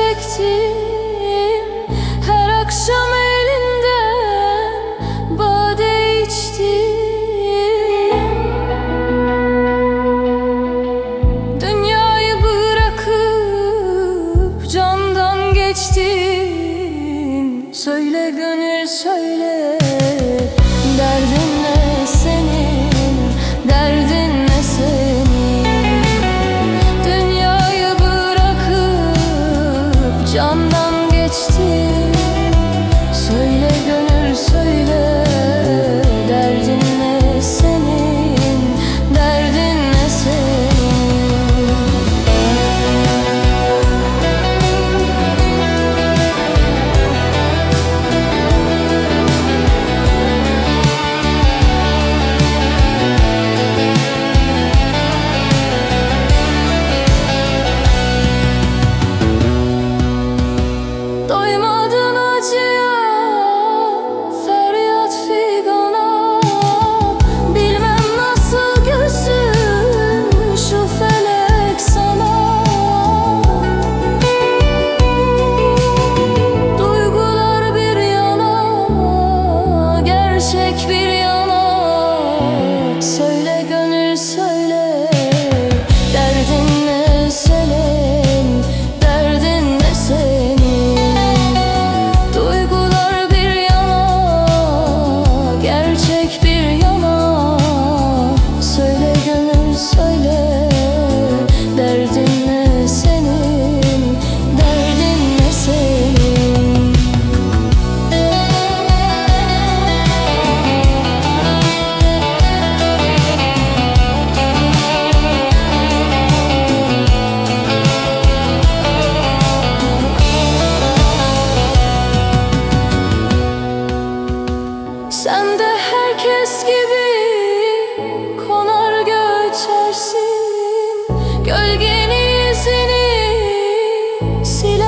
çektim. Her akşam elinden bade içtim. Dünyayı bırakıp candan geçtim. Söyle gönül söyle derdim still Söyle gönül Gölgenin izini sil